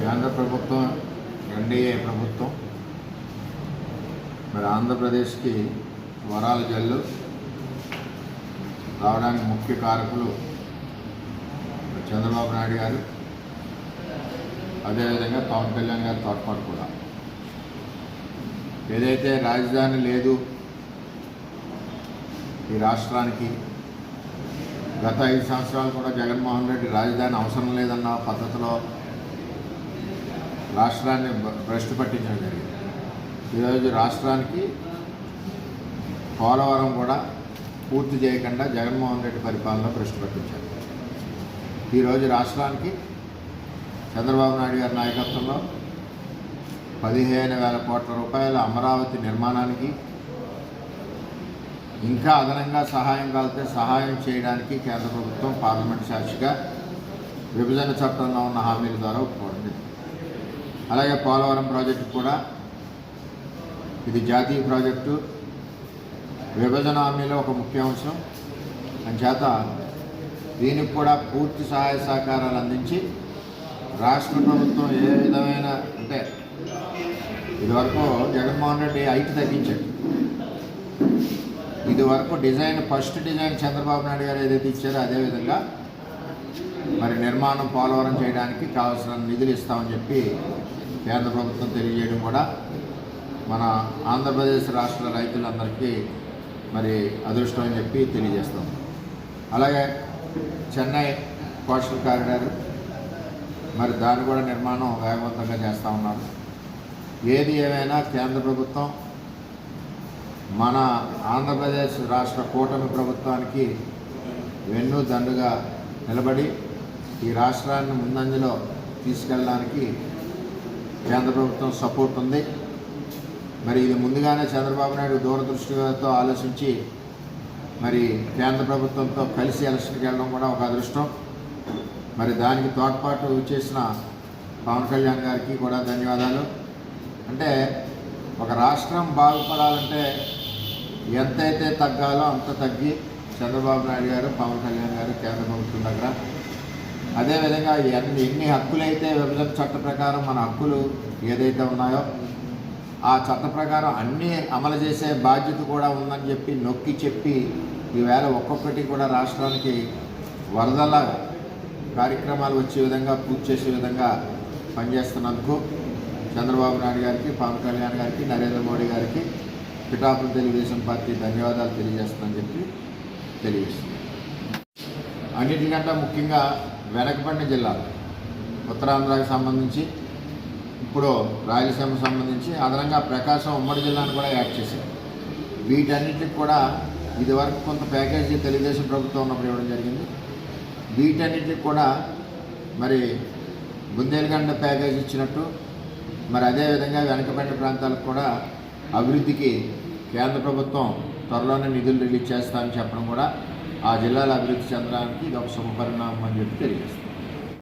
కేంద్ర ప్రభుత్వం ఎన్డీఏ ప్రభుత్వం మరి ఆంధ్రప్రదేశ్కి వరాల జల్లు రావడానికి ముఖ్య కారకులు చంద్రబాబు నాయుడు గారు అదేవిధంగా పవన్ కళ్యాణ్ గారి తోడ్పాటు కూడా. ఏదైతే రాజధాని లేదు ఈ రాష్ట్రానికి గత ఐదు సంవత్సరాలు కూడా జగన్మోహన్ రెడ్డి రాజధాని అవసరం లేదన్న పద్ధతిలో రాష్ట్రాన్ని భ్రష్టు పట్టించడం జరిగింది. ఈరోజు రాష్ట్రానికి పోలవరం కూడా పూర్తి చేయకుండా జగన్మోహన్ రెడ్డి పరిపాలన భ్రష్టు పట్టించారు. ఈరోజు రాష్ట్రానికి చంద్రబాబు నాయుడు గారి నాయకత్వంలో పదిహేను వేల కోట్ల రూపాయల అమరావతి నిర్మాణానికి ఇంకా అదనంగా సహాయం కలిగితే సహాయం చేయడానికి కేంద్ర ప్రభుత్వం పార్లమెంట్ సాక్షిగా విభజన చట్టంలో ఉన్న హామీల ద్వారా ఒప్పుకోండి అలాగే పోలవరం ప్రాజెక్టు కూడా. ఇది జాతీయ ప్రాజెక్టు. విభజన హామీలో ఒక ముఖ్య అంశం. అంచేత దీనికి కూడా పూర్తి సహాయ సహకారాలు అందించి రాష్ట్ర ప్రభుత్వం ఏ విధమైన అంటే ఇదివరకు జగన్మోహన్ రెడ్డి హైట్ తగ్గించాడు. ఇదివరకు design first design Chandrababu Naidu గారు ఏదైతే ఇచ్చారో అదేవిధంగా మరి నిర్మాణం పోలవరం చేయడానికి కావాల్సిన నిధులు ఇస్తామని చెప్పి కేంద్ర ప్రభుత్వం తెలియజేయడం కూడా మన ఆంధ్రప్రదేశ్ రాష్ట్ర రైతులందరికీ మరి అదృష్టం అని చెప్పి తెలియజేస్తాం. అలాగే చెన్నై కోస్టల్ కారిడార్ మరి దాన్ని కూడా నిర్మాణం వేగవంతంగా చేస్తూ ఉన్నారు. ఏది ఏమైనా కేంద్ర ప్రభుత్వం మన ఆంధ్రప్రదేశ్ రాష్ట్ర కూటమి ప్రభుత్వానికి వెన్ను దండుగా నిలబడి ఈ రాష్ట్రాన్ని ముందంజలో తీసుకెళ్ళడానికి కేంద్ర ప్రభుత్వం సపోర్ట్ ఉంది. మరి ఇది ముందుగానే చంద్రబాబు నాయుడు దూరదృష్టితో ఆలోచించి మరి కేంద్ర ప్రభుత్వంతో కలిసి ఎలక్షన్కి వెళ్ళడం కూడా ఒక అదృష్టం. మరి దానికి తోడ్పాటు చేసిన పవన్ కళ్యాణ్ గారికి కూడా ధన్యవాదాలు. అంటే ఒక రాష్ట్రం బాగుపడాలంటే ఎంతైతే తగ్గాలో అంత తగ్గి చంద్రబాబు నాయుడు గారు పవన్ కళ్యాణ్ గారు కేంద్ర ప్రభుత్వం దగ్గర అదేవిధంగా ఎన్ని ఎన్ని హక్కులైతే విభజన చట్ట ప్రకారం మన హక్కులు ఏదైతే ఉన్నాయో ఆ చట్ట ప్రకారం అన్నీ అమలు చేసే బాధ్యత కూడా ఉందని చెప్పి నొక్కి చెప్పి ఈవేళ ఒక్కొక్కటి కూడా రాష్ట్రానికి వరదల కార్యక్రమాలు వచ్చే విధంగా పూర్తి చేసే విధంగా పనిచేస్తున్నందుకు చంద్రబాబు నాయుడు గారికి పవన్ కళ్యాణ్ గారికి నరేంద్ర మోడీ గారికి పిఠాపురం తెలుగుదేశం పార్టీ ధన్యవాదాలు తెలియజేస్తుందని చెప్పి తెలియజేస్తుంది అన్నిటికంటే ముఖ్యంగా వెనకబడిన జిల్లాలు. ఉత్తరాంధ్రకి సంబంధించి ఇప్పుడు రాయలసీమకు సంబంధించి అదనంగా ప్రకాశం ఉమ్మడి జిల్లాను కూడా యాడ్ చేశారు. వీటన్నిటికి కూడా ఇదివరకు కొంత ప్యాకేజీ తెలుగుదేశం ప్రభుత్వం ఉన్నప్పుడు ఇవ్వడం జరిగింది. వీటన్నిటికి కూడా మరి బుందేల్గండ ప్యాకేజ్ ఇచ్చినట్టు మరి అదేవిధంగా వెనకబడిన ప్రాంతాలకు కూడా అభివృద్ధికి కేంద్ర ప్రభుత్వం త్వరలోనే నిధులు రిలీజ్ చేస్తామని చెప్పడం కూడా ఆ జిల్లాల అభివృద్ధి చెందడానికి ఇది ఒక శుభపరిణామం అని చెప్పి తెలియజేస్తుంది.